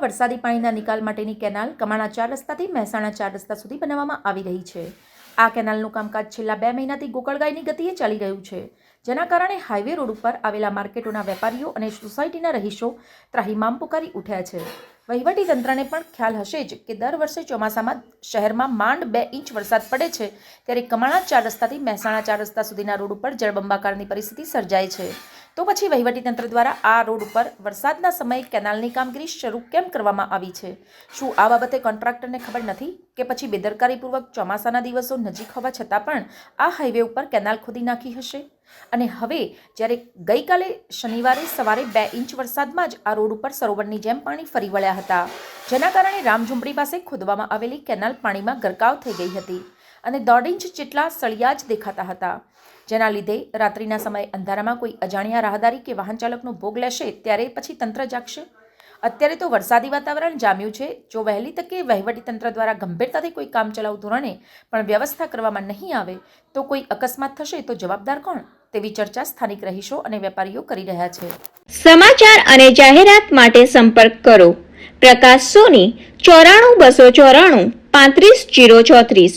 વરસાદી પાણીના નિકાલ માટેની કેનાલ કમાણા ચાર રસ્તાથી મહેસાણા ચાર રસ્તા સુધી બનાવવામાં આવી રહી છે. આ કેનાલનું કામકાજ છેલ્લા બે મહિનાથી ગોકળગાયની ગતિએ ચાલી રહ્યું છે, જેના કારણે હાઈવે રોડ ઉપર આવેલા માર્કેટોના વેપારીઓ અને સોસાયટીના રહીશો ત્રાહીમામ પુકારી ઉઠ્યા છે. વહીવટી તંત્રને પણ ખ્યાલ હશે જ કે દર વર્ષે ચોમાસામાં શહેરમાં માંડ બે ઇંચ વરસાદ પડે છે, ત્યારે કમાણા ચાર રસ્તાથી મહેસાણા ચાર રસ્તા સુધીના રોડ ઉપર જળબંબાકારની પરિસ્થિતિ સર્જાય છે. તો પછી વહીવટીતંત્ર દ્વારા આ રોડ ઉપર વરસાદના સમયે કેનાલની કામગીરી શરૂ કેમ કરવામાં આવી છે? શું આ બાબતે કોન્ટ્રાક્ટરને ખબર નથી કે પછી બેદરકારીપૂર્વક ચોમાસાના દિવસો નજીક હોવા છતાં પણ આ હાઈવે ઉપર કેનાલ ખોદી નાખી હશે? અને હવે જ્યારે ગઈકાલે શનિવારે સવારે બે ઇંચ વરસાદમાં જ આ રોડ ઉપર સરોવરની જેમ પાણી ફરી વળ્યા હતા. જેના કારણે રામઝુંપડી પાસે ખોદવામાં આવેલી કેનાલ પાણીમાં ગરકાવ થઈ ગઈ હતી. અને દોઢ ઇંચ જેટલા સળિયા જ દેખાતા હતા. જેના લીધે રાત્રિના સમયે અંધારામાં કોઈ અજાણ્યા રાહદારી કે વાહન ચાલકનો ભોગ લેશે ત્યારે પછી તંત્ર જાગશે. અત્યારે તો વરસાદી વાતાવરણ જામ્યું છે. જો વહેલી તકે વહીવટીતંત્ર દ્વારા ગંભીરતાથી કોઈ કામ ચલાવ ધોરણે પણ વ્યવસ્થા કરવામાં નહીં આવે, તો કોઈ અકસ્માત થશે તો જવાબદાર કોણ? તેવી ચર્ચા સ્થાનિક રહીશો અને વેપારીઓ કરી રહ્યા છે. સમાચાર અને જાહેરાત માટે સંપર્ક કરો. પ્રકાશ સોની, ચોરાણું બસો ચોરાણું પાંત્રીસ જીરો ચોત્રીસ.